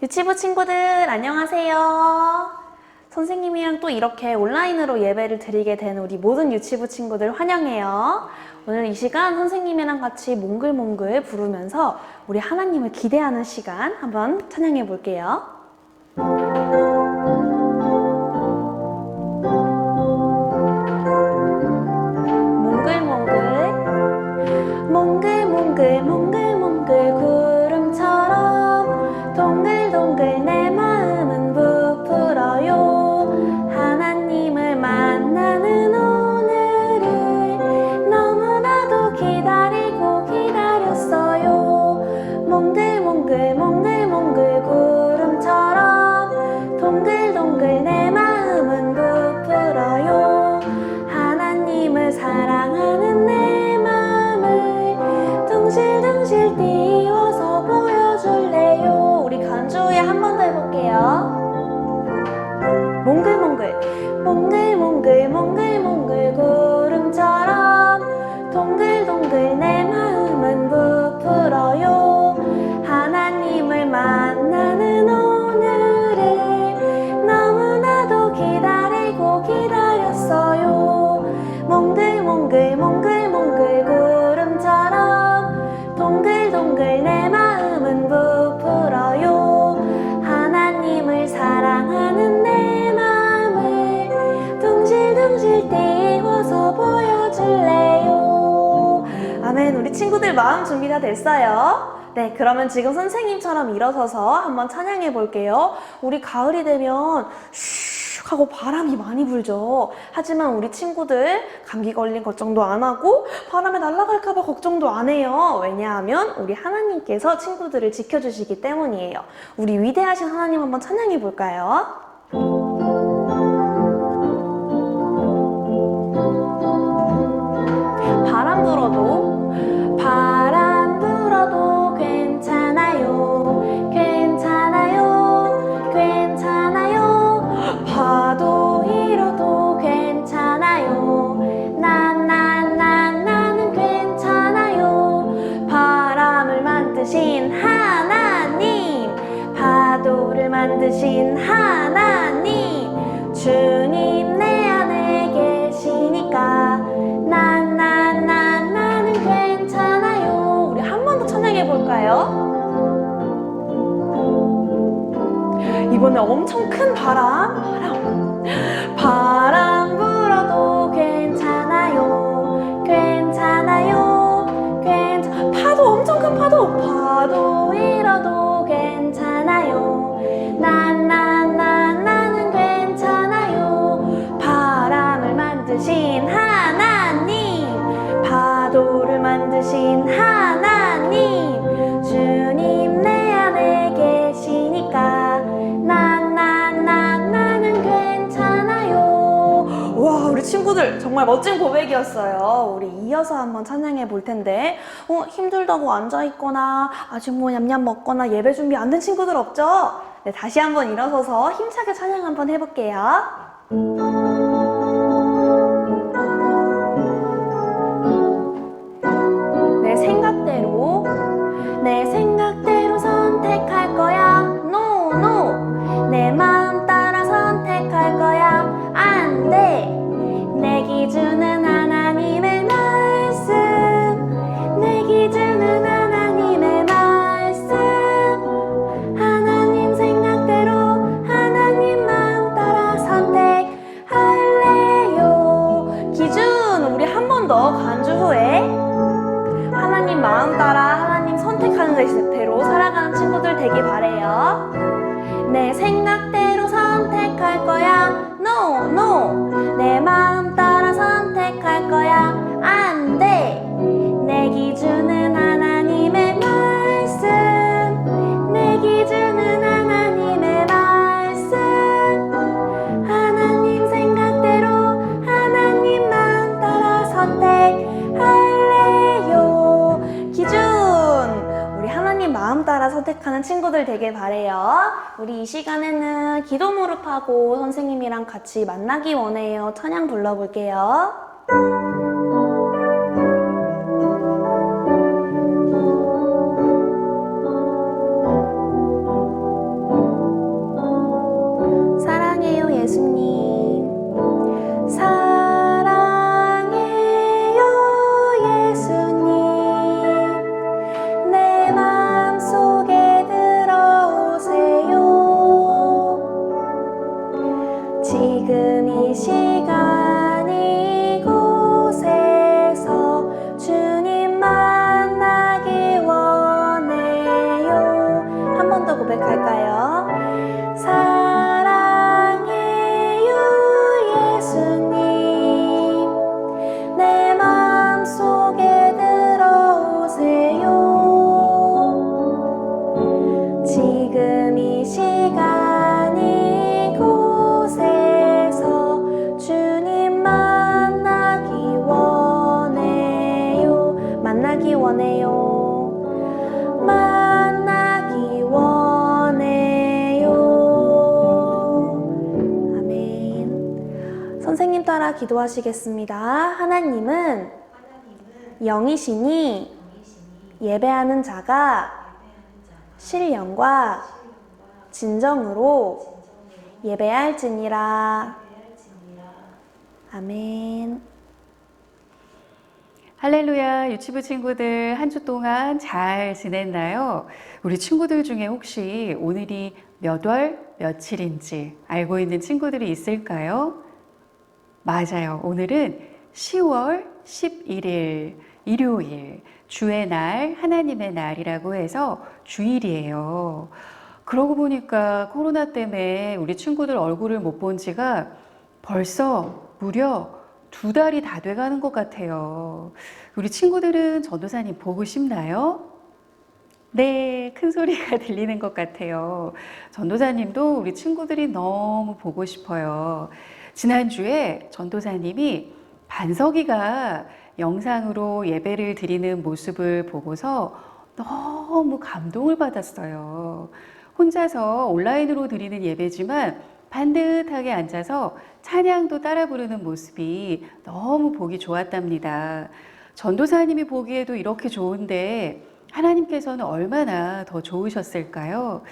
유치부 친구들 안녕하세요. 선생님이랑 또 이렇게 온라인으로 예배를 드리게 된 우리 모든 유치부 친구들 환영해요. 오늘 이 시간 선생님이랑 같이 몽글몽글 부르면서 우리 하나님을 기대하는 시간 한번 찬양해 볼게요. 그러면 지금 선생님처럼 일어서서 한번 찬양해 볼게요. 우리 가을이 되면 슉 하고 바람이 많이 불죠. 하지만 우리 친구들 감기 걸린 걱정도 안 하고 바람에 날아갈까봐 걱정도 안 해요. 왜냐하면 우리 하나님께서 친구들을 지켜주시기 때문이에요. 우리 위대하신 하나님 한번 찬양해 볼까요? 해 볼까요? 이번에 엄청 큰 바람 바람 정말 멋진 고백이었어요. 우리 이어서 한번 찬양해 볼 텐데. 어, 힘들다고 앉아있거나 아직 뭐 냠냠 먹거나 예배 준비 안 된 친구들 없죠? 네, 다시 한번 일어서서 힘차게 찬양 한번 해볼게요 친구들 되길 바래요. 우리 이 시간에는 기도 무릎하고 선생님이랑 같이 만나기 원해요. 찬양 불러볼게요. 따라 기도하시겠습니다. 하나님은 영이시니 예배하는 자가 신령과 진정으로 예배할지니라. 아멘. 할렐루야 유치부 친구들 한 주 동안 잘 지냈나요? 우리 친구들 중에 혹시 오늘이 몇 월 며칠인지 알고 있는 친구들이 있을까요? 맞아요. 오늘은 10월 11일 일요일 주의 날 하나님의 날이라고 해서 주일이에요. 그러고 보니까 코로나 때문에 우리 친구들 얼굴을 못 본 지가 벌써 무려 두 달이 다 돼가는 것 같아요. 우리 친구들은 전도사님 보고 싶나요? 네, 큰 소리가 들리는 것 같아요. 전도사님도 우리 친구들이 너무 보고 싶어요. 지난주에 전도사님이 반석이가 영상으로 예배를 드리는 모습을 보고서 너무 감동을 받았어요. 혼자서 온라인으로 드리는 예배지만 반듯하게 앉아서 찬양도 따라 부르는 모습이 너무 보기 좋았답니다. 전도사님이 보기에도 이렇게 좋은데 하나님께서는 얼마나 더 좋으셨을까요?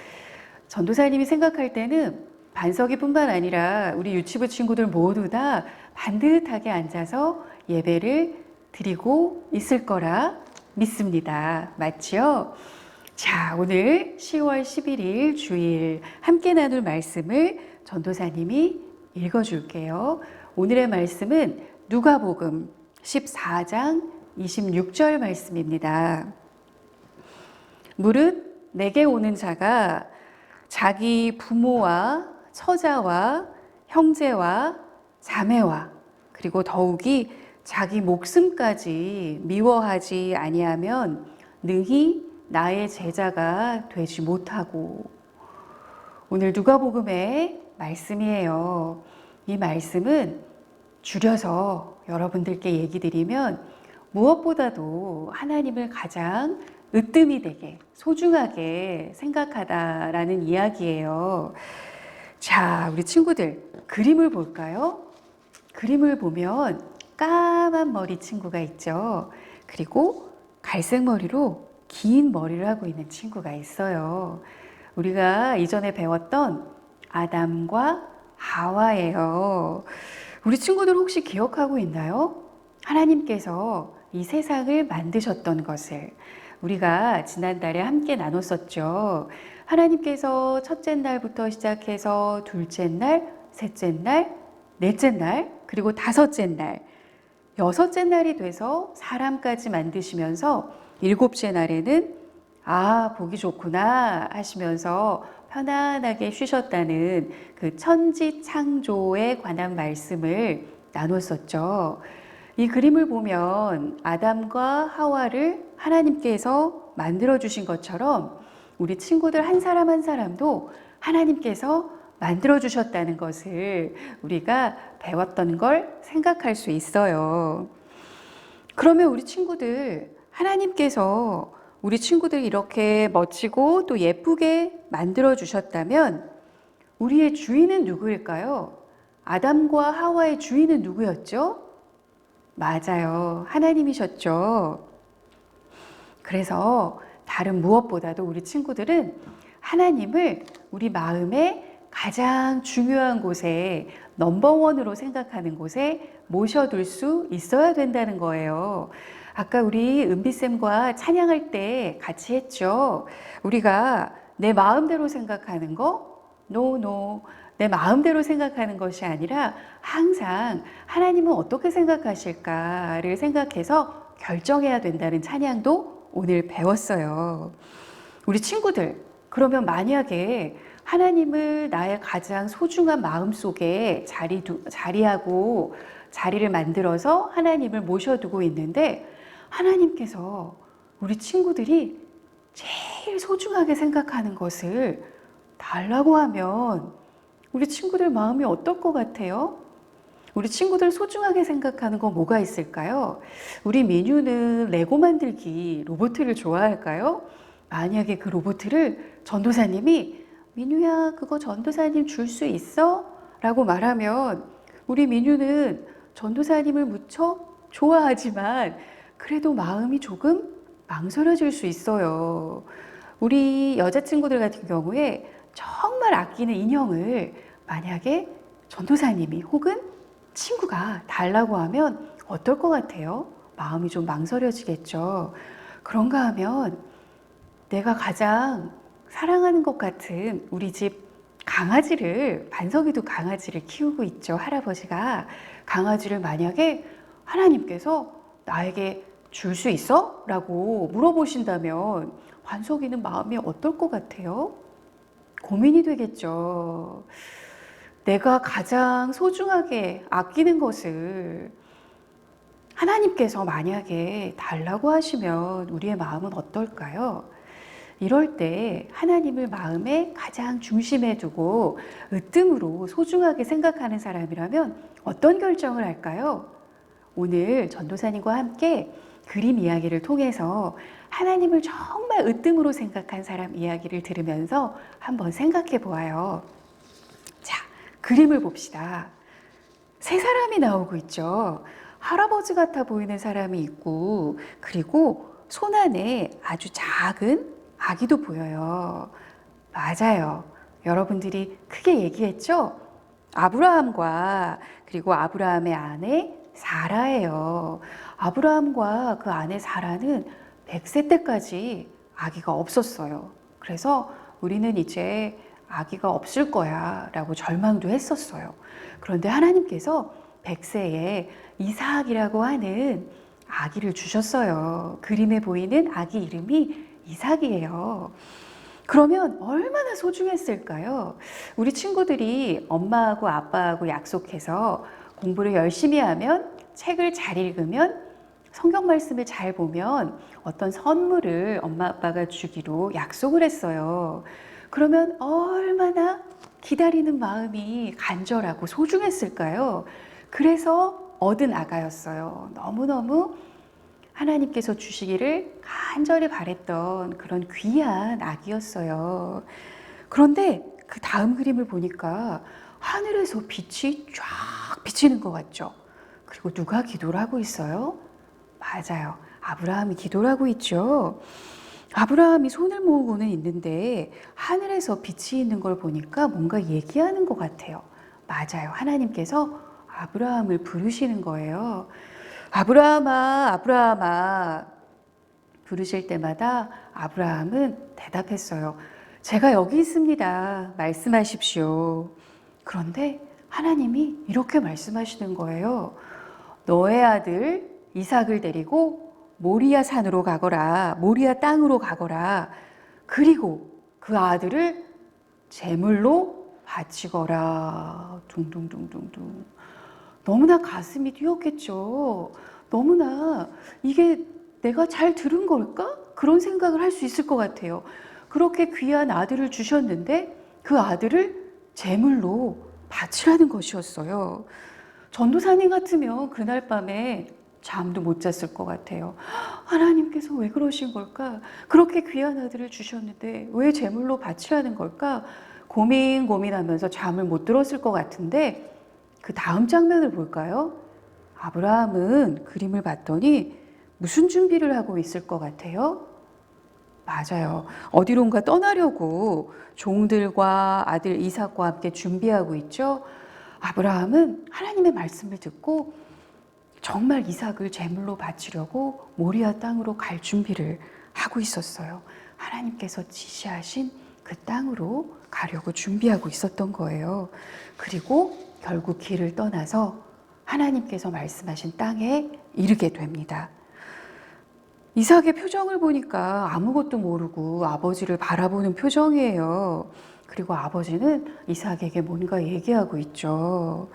전도사님이 생각할 때는 반석이뿐만 아니라 우리 유치부 친구들 모두 다 반듯하게 앉아서 예배를 드리고 있을 거라 믿습니다. 맞지요? 자, 오늘 10월 11일 주일 함께 나눌 말씀을 전도사님이 읽어 줄게요. 오늘의 말씀은 누가복음 14장 26절 말씀입니다. 무릇 내게 오는 자가 자기 부모와 처자와 형제와 자매와 그리고 더욱이 자기 목숨까지 미워하지 아니하면 능히 나의 제자가 되지 못하고 오늘 누가복음의 말씀이에요. 이 말씀은 줄여서 여러분들께 얘기 드리면 무엇보다도 하나님을 가장 으뜸이 되게 소중하게 생각하다라는 이야기예요. 자, 우리 친구들 그림을 볼까요? 그림을 보면 까만 머리 친구가 있죠. 그리고 갈색 머리로 긴 머리를 하고 있는 친구가 있어요. 우리가 이전에 배웠던 아담과 하와예요. 우리 친구들 혹시 기억하고 있나요? 하나님께서 이 세상을 만드셨던 것을 우리가 지난달에 함께 나눴었죠. 하나님께서 첫째 날부터 시작해서 둘째 날, 셋째 날, 넷째 날, 그리고 다섯째 날, 여섯째 날이 돼서 사람까지 만드시면서 일곱째 날에는 아, 보기 좋구나 하시면서 편안하게 쉬셨다는 그 천지 창조에 관한 말씀을 나눴었죠. 이 그림을 보면 아담과 하와를 하나님께서 만들어 주신 것처럼 우리 친구들 한 사람 한 사람도 하나님께서 만들어 주셨다는 것을 우리가 배웠던 걸 생각할 수 있어요. 그러면 우리 친구들 하나님께서 우리 친구들 이렇게 멋지고 또 예쁘게 만들어 주셨다면 우리의 주인은 누구일까요? 아담과 하와의 주인은 누구였죠? 맞아요. 하나님이셨죠. 그래서 다른 무엇보다도 우리 친구들은 하나님을 우리 마음에 가장 중요한 곳에 넘버원으로 생각하는 곳에 모셔둘 수 있어야 된다는 거예요. 아까 우리 은비쌤과 찬양할 때 같이 했죠. 우리가 내 마음대로 생각하는 거, 노, 노. 내 마음대로 생각하는 것이 아니라 항상 하나님은 어떻게 생각하실까를 생각해서 결정해야 된다는 찬양도 오늘 배웠어요. 우리 친구들, 그러면 만약에 하나님을 나의 가장 소중한 마음 속에 자리 두, 자리하고 자리를 만들어서 하나님을 모셔두고 있는데 하나님께서 우리 친구들이 제일 소중하게 생각하는 것을 달라고 하면 우리 친구들 마음이 어떨 것 같아요? 우리 친구들 소중하게 생각하는 거 뭐가 있을까요? 우리 민유는 레고 만들기 로봇을 좋아할까요? 만약에 그 로봇을 전도사님이 민유야 그거 전도사님 줄 수 있어? 라고 말하면 우리 민유는 전도사님을 무척 좋아하지만 그래도 마음이 조금 망설여질 수 있어요. 우리 여자친구들 같은 경우에 정말 아끼는 인형을 만약에 전도사님이 혹은 친구가 달라고 하면 어떨 것 같아요? 마음이 좀 망설여지겠죠. 그런가 하면 내가 가장 사랑하는 것 같은 우리 집 강아지를, 반석이도 강아지를 키우고 있죠. 할아버지가. 강아지를 만약에 하나님께서 나에게 줄 수 있어? 라고 물어보신다면 반석이는 마음이 어떨 것 같아요? 고민이 되겠죠. 내가 가장 소중하게 아끼는 것을 하나님께서 만약에 달라고 하시면 우리의 마음은 어떨까요? 이럴 때 하나님을 마음의 가장 중심에 두고 으뜸으로 소중하게 생각하는 사람이라면 어떤 결정을 할까요? 오늘 전도사님과 함께 그림 이야기를 통해서 하나님을 정말 으뜸으로 생각한 사람 이야기를 들으면서 한번 생각해 보아요. 자, 그림을 봅시다. 세 사람이 나오고 있죠. 할아버지 같아 보이는 사람이 있고, 그리고 손 안에 아주 작은 아기도 보여요. 맞아요. 여러분들이 크게 얘기했죠? 아브라함과 그리고 아브라함의 아내 사라예요. 아브라함과 그 아내 사라는 100세 때까지 아기가 없었어요. 그래서 우리는 이제 아기가 없을 거야 라고 절망도 했었어요. 그런데 하나님께서 100세에 이삭이라고 하는 아기를 주셨어요. 그림에 보이는 아기 이름이 이삭이에요. 그러면 얼마나 소중했을까요? 우리 친구들이 엄마하고 아빠하고 약속해서 공부를 열심히 하면 책을 잘 읽으면 성경 말씀을 잘 보면 어떤 선물을 엄마 아빠가 주기로 약속을 했어요. 그러면 얼마나 기다리는 마음이 간절하고 소중했을까요? 그래서 얻은 아가였어요. 너무너무 하나님께서 주시기를 간절히 바랬던 그런 귀한 아기였어요. 그런데 그 다음 그림을 보니까 하늘에서 빛이 쫙 비치는 것 같죠? 그리고 누가 기도를 하고 있어요? 맞아요. 아브라함이 기도를 하고 있죠. 아브라함이 손을 모으고는 있는데 하늘에서 빛이 있는 걸 보니까 뭔가 얘기하는 것 같아요. 맞아요. 하나님께서 아브라함을 부르시는 거예요. 아브라함아, 아브라함아. 부르실 때마다 아브라함은 대답했어요. 제가 여기 있습니다. 말씀하십시오. 그런데 하나님이 이렇게 말씀하시는 거예요. 너의 아들 이삭을 데리고 모리아 산으로 가거라. 모리아 땅으로 가거라. 그리고 그 아들을 제물로 바치거라. 둥둥둥둥둥. 너무나 가슴이 뛰었겠죠. 너무나 이게 내가 잘 들은 걸까? 그런 생각을 할 수 있을 것 같아요. 그렇게 귀한 아들을 주셨는데 그 아들을 제물로 바치라는 것이었어요. 전도사님 같으면 그날 밤에 잠도 못 잤을 것 같아요. 하나님께서 왜 그러신 걸까? 그렇게 귀한 아들을 주셨는데 왜 제물로 바치라는 걸까? 고민 고민하면서 잠을 못 들었을 것 같은데 그 다음 장면을 볼까요? 아브라함은 그림을 봤더니 무슨 준비를 하고 있을 것 같아요? 맞아요. 어디론가 떠나려고 종들과 아들 이삭과 함께 준비하고 있죠. 아브라함은 하나님의 말씀을 듣고 정말 이삭을 제물로 바치려고 모리아 땅으로 갈 준비를 하고 있었어요. 하나님께서 지시하신 그 땅으로 가려고 준비하고 있었던 거예요. 그리고 결국 길을 떠나서 하나님께서 말씀하신 땅에 이르게 됩니다. 이삭의 표정을 보니까 아무것도 모르고 아버지를 바라보는 표정이에요. 그리고 아버지는 이삭에게 뭔가 얘기하고 있죠.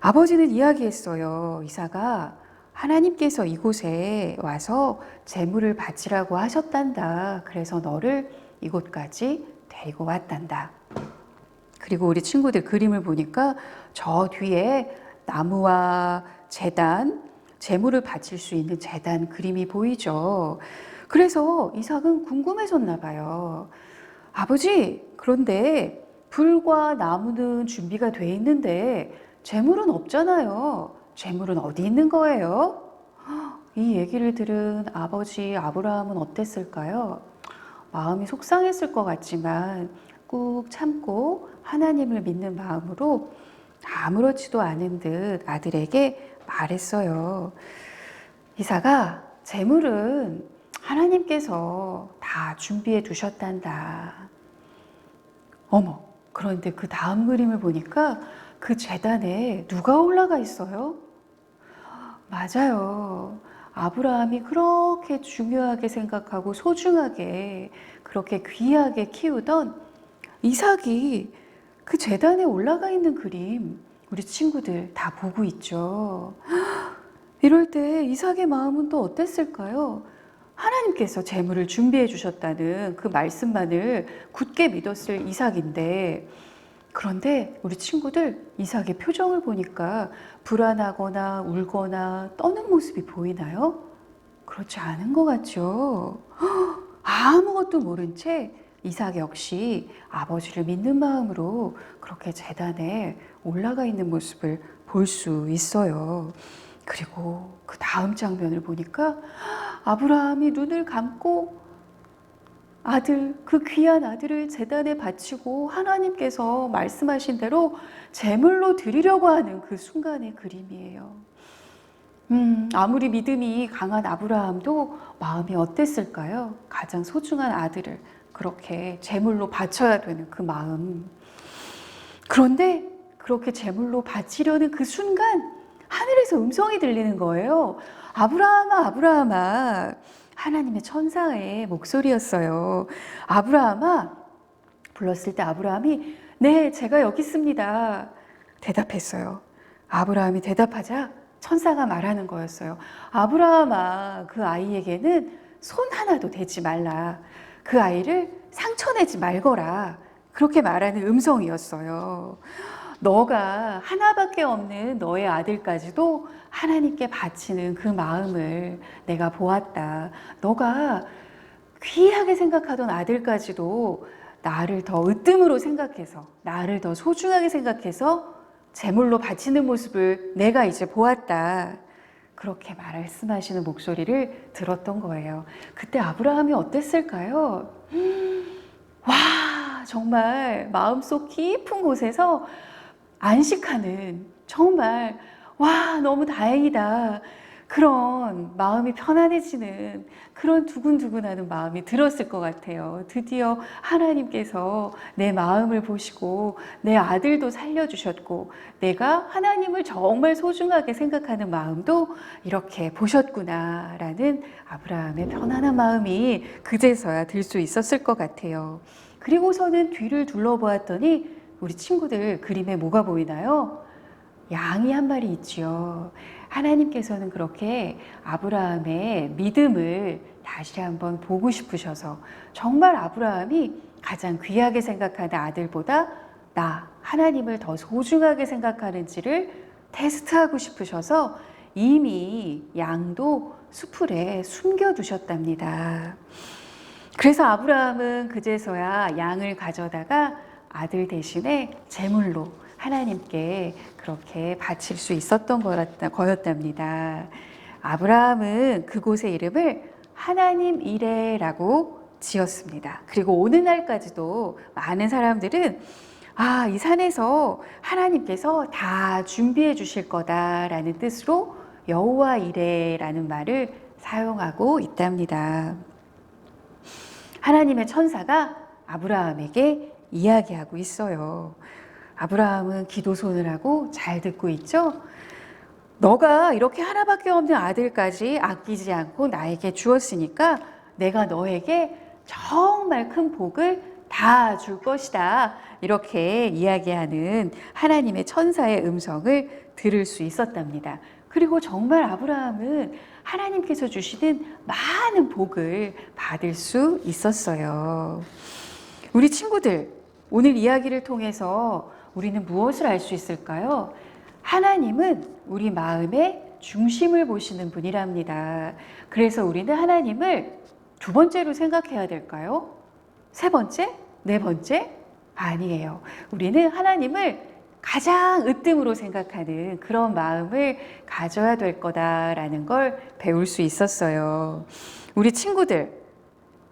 아버지는 이야기했어요. 이삭아, 하나님께서 이곳에 와서 재물을 바치라고 하셨단다. 그래서 너를 이곳까지 데리고 왔단다. 그리고 우리 친구들 그림을 보니까 저 뒤에 나무와 재단, 재물을 바칠 수 있는 재단 그림이 보이죠. 그래서 이삭은 궁금해졌나 봐요. 아버지, 그런데 불과 나무는 준비가 돼 있는데 재물은 없잖아요. 재물은 어디 있는 거예요? 이 얘기를 들은 아버지 아브라함은 어땠을까요? 마음이 속상했을 것 같지만 꾹 참고 하나님을 믿는 마음으로 아무렇지도 않은 듯 아들에게 말했어요. 이사가 재물은 하나님께서 다 준비해 두셨단다. 어머, 그런데 그 다음 그림을 보니까 그 재단에 누가 올라가 있어요? 맞아요. 아브라함이 그렇게 중요하게 생각하고 소중하게 그렇게 귀하게 키우던 이삭이 그 재단에 올라가 있는 그림 우리 친구들 다 보고 있죠. 이럴 때 이삭의 마음은 또 어땠을까요? 하나님께서 재물을 준비해 주셨다는 그 말씀만을 굳게 믿었을 이삭인데 그런데 우리 친구들 이삭의 표정을 보니까 불안하거나 울거나 떠는 모습이 보이나요? 그렇지 않은 것 같죠. 아무것도 모른 채 이삭 역시 아버지를 믿는 마음으로 그렇게 재단에 올라가 있는 모습을 볼 수 있어요. 그리고 그 다음 장면을 보니까 아브라함이 눈을 감고 아들, 그 귀한 아들을 재단에 바치고 하나님께서 말씀하신 대로 제물로 드리려고 하는 그 순간의 그림이에요. 음, 아무리 믿음이 강한 아브라함도 마음이 어땠을까요? 가장 소중한 아들을 그렇게 제물로 바쳐야 되는 그 마음. 그런데 그렇게 제물로 바치려는 그 순간 하늘에서 음성이 들리는 거예요. 아브라함아, 아브라함아. 하나님의 천사의 목소리였어요. 아브라함아, 불렀을 때 아브라함이 네, 제가 여기 있습니다. 대답했어요. 아브라함이 대답하자 천사가 말하는 거였어요. 아브라함아, 그 아이에게는 손 하나도 대지 말라. 그 아이를 상처내지 말거라. 그렇게 말하는 음성이었어요. 너가 하나밖에 없는 너의 아들까지도 하나님께 바치는 그 마음을 내가 보았다. 너가 귀하게 생각하던 아들까지도 나를 더 으뜸으로 생각해서, 나를 더 소중하게 생각해서 제물로 바치는 모습을 내가 이제 보았다. 그렇게 말씀하시는 목소리를 들었던 거예요. 그때 아브라함이 어땠을까요? 와, 정말 마음속 깊은 곳에서 안식하는 정말 와 너무 다행이다 그런 마음이 편안해지는 그런 두근두근하는 마음이 들었을 것 같아요. 드디어 하나님께서 내 마음을 보시고 내 아들도 살려주셨고 내가 하나님을 정말 소중하게 생각하는 마음도 이렇게 보셨구나라는 아브라함의 편안한 마음이 그제서야 들 수 있었을 것 같아요. 그리고서는 뒤를 둘러보았더니 우리 친구들 그림에 뭐가 보이나요? 양이 한 마리 있지요. 하나님께서는 그렇게 아브라함의 믿음을 다시 한번 보고 싶으셔서 정말 아브라함이 가장 귀하게 생각하는 아들보다 나 하나님을 더 소중하게 생각하는지를 테스트하고 싶으셔서 이미 양도 수풀에 숨겨 두셨답니다. 그래서 아브라함은 그제서야 양을 가져다가 아들 대신에 제물로 하나님께 그렇게 바칠 수 있었던 거였답니다. 아브라함은 그곳의 이름을 하나님 이레라고 지었습니다. 그리고 오늘날까지도 많은 사람들은 아, 이 산에서 하나님께서 다 준비해 주실 거다라는 뜻으로 여호와 이레라는 말을 사용하고 있답니다. 하나님의 천사가 아브라함에게 이야기하고 있어요. 아브라함은 기도 손을 하고 잘 듣고 있죠? 너가 이렇게 하나밖에 없는 아들까지 아끼지 않고 나에게 주었으니까 내가 너에게 정말 큰 복을 다 줄 것이다. 이렇게 이야기하는 하나님의 천사의 음성을 들을 수 있었답니다. 그리고 정말 아브라함은 하나님께서 주시는 많은 복을 받을 수 있었어요. 우리 친구들, 오늘 이야기를 통해서 우리는 무엇을 알 수 있을까요? 하나님은 우리 마음의 중심을 보시는 분이랍니다. 그래서 우리는 하나님을 두 번째로 생각해야 될까요? 세 번째? 네 번째? 아니에요. 우리는 하나님을 가장 으뜸으로 생각하는 그런 마음을 가져야 될 거다라는 걸 배울 수 있었어요. 우리 친구들,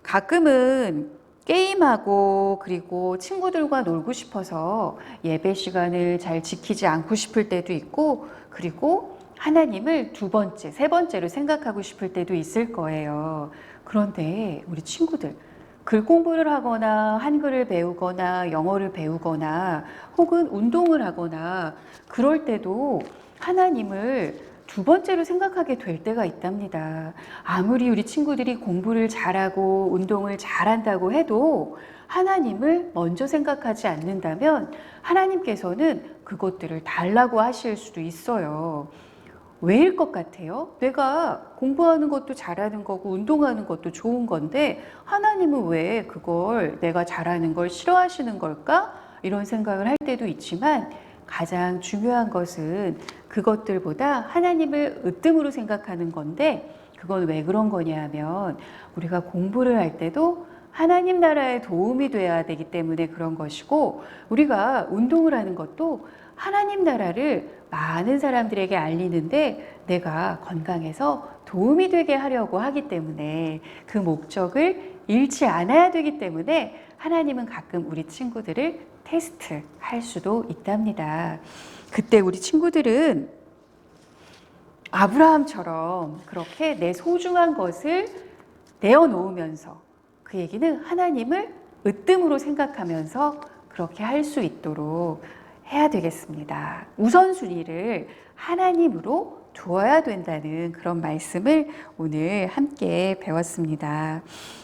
가끔은 게임하고 그리고 친구들과 놀고 싶어서 예배 시간을 잘 지키지 않고 싶을 때도 있고 그리고 하나님을 두 번째, 세 번째로 생각하고 싶을 때도 있을 거예요. 그런데 우리 친구들, 글 공부를 하거나 한글을 배우거나 영어를 배우거나 혹은 운동을 하거나 그럴 때도 하나님을 두 번째로 생각하게 될 때가 있답니다. 아무리 우리 친구들이 공부를 잘하고 운동을 잘한다고 해도 하나님을 먼저 생각하지 않는다면 하나님께서는 그것들을 달라고 하실 수도 있어요. 왜일 것 같아요? 내가 공부하는 것도 잘하는 거고 운동하는 것도 좋은 건데 하나님은 왜 그걸 내가 잘하는 걸 싫어하시는 걸까? 이런 생각을 할 때도 있지만 가장 중요한 것은 그것들보다 하나님을 으뜸으로 생각하는 건데 그건 왜 그런 거냐 하면 우리가 공부를 할 때도 하나님 나라에 도움이 돼야 되기 때문에 그런 것이고 우리가 운동을 하는 것도 하나님 나라를 많은 사람들에게 알리는데 내가 건강해서 도움이 되게 하려고 하기 때문에 그 목적을 잃지 않아야 되기 때문에 하나님은 가끔 우리 친구들을 테스트 할 수도 있답니다. 그때 우리 친구들은 아브라함처럼 그렇게 내 소중한 것을 내어놓으면서 그 얘기는 하나님을 으뜸으로 생각하면서 그렇게 할 수 있도록 해야 되겠습니다. 우선순위를 하나님으로 두어야 된다는 그런 말씀을 오늘 함께 배웠습니다.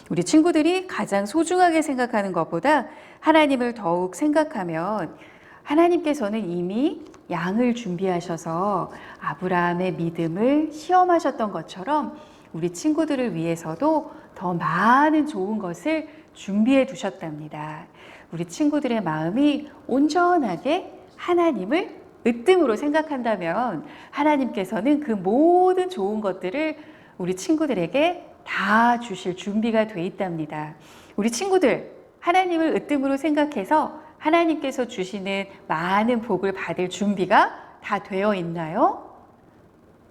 우리 친구들이 가장 소중하게 생각하는 것보다 하나님을 더욱 생각하면 하나님께서는 이미 양을 준비하셔서 아브라함의 믿음을 시험하셨던 것처럼 우리 친구들을 위해서도 더 많은 좋은 것을 준비해 두셨답니다. 우리 친구들의 마음이 온전하게 하나님을 으뜸으로 생각한다면 하나님께서는 그 모든 좋은 것들을 우리 친구들에게 다 주실 준비가 돼 있답니다. 우리 친구들, 하나님을 으뜸으로 생각해서 하나님께서 주시는 많은 복을 받을 준비가 다 되어 있나요?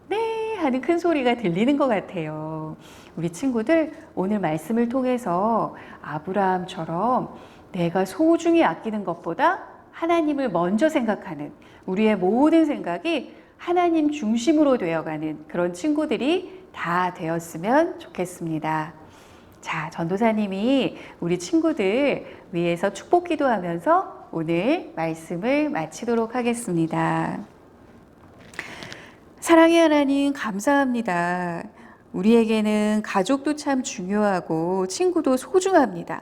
네, 하는 큰 소리가 들리는 것 같아요. 우리 친구들, 오늘 말씀을 통해서 아브라함처럼 내가 소중히 아끼는 것보다 하나님을 먼저 생각하는 우리의 모든 생각이 하나님 중심으로 되어가는 그런 친구들이 다 되었으면 좋겠습니다. 자, 전도사님이 우리 친구들 위해서 축복 기도하면서 오늘 말씀을 마치도록 하겠습니다. 사랑의 하나님, 감사합니다. 우리에게는 가족도 참 중요하고 친구도 소중합니다.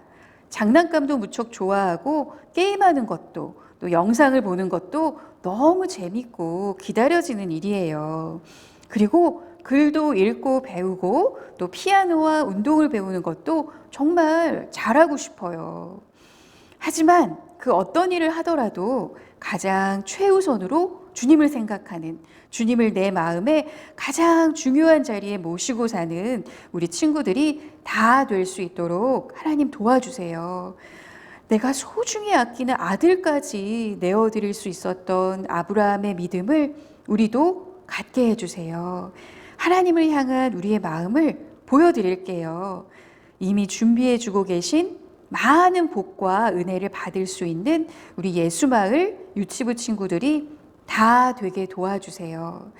장난감도 무척 좋아하고 게임하는 것도 또 영상을 보는 것도 너무 재밌고 기다려지는 일이에요. 그리고 글도 읽고 배우고 또 피아노와 운동을 배우는 것도 정말 잘하고 싶어요. 하지만 그 어떤 일을 하더라도 가장 최우선으로 주님을 생각하는 주님을 내 마음에 가장 중요한 자리에 모시고 사는 우리 친구들이 다 될 수 있도록 하나님 도와주세요. 내가 소중히 아끼는 아들까지 내어드릴 수 있었던 아브라함의 믿음을 우리도 갖게 해주세요. 하나님을 향한 우리의 마음을 보여드릴게요. 이미 준비해주고 계신 많은 복과 은혜를 받을 수 있는 우리 예수마을 유치부 친구들이 다 되게 도와주세요.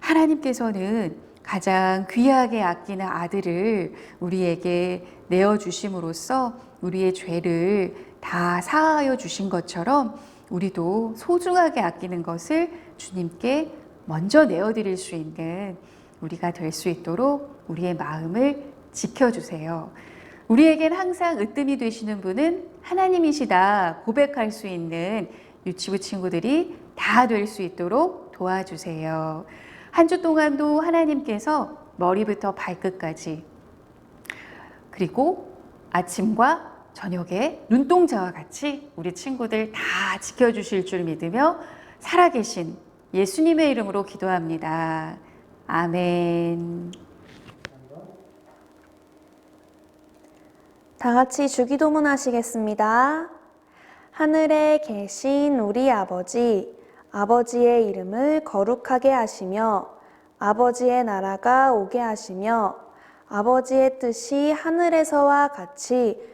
하나님께서는 가장 귀하게 아끼는 아들을 우리에게 내어주심으로써 우리의 죄를 다 사하여 주신 것처럼 우리도 소중하게 아끼는 것을 주님께 먼저 내어드릴 수 있는 우리가 될 수 있도록 우리의 마음을 지켜주세요. 우리에겐 항상 으뜸이 되시는 분은 하나님이시다 고백할 수 있는 유치부 친구들이 다 될 수 있도록 도와주세요. 한 주 동안도 하나님께서 머리부터 발끝까지 그리고 아침과 저녁에 눈동자와 같이 우리 친구들 다 지켜주실 줄 믿으며 살아계신 예수님의 이름으로 기도합니다. 아멘. 다 같이 주기도문 하시겠습니다. 하늘에 계신 우리 아버지, 아버지의 이름을 거룩하게 하시며, 아버지의 나라가 오게 하시며, 아버지의 뜻이 하늘에서와 같이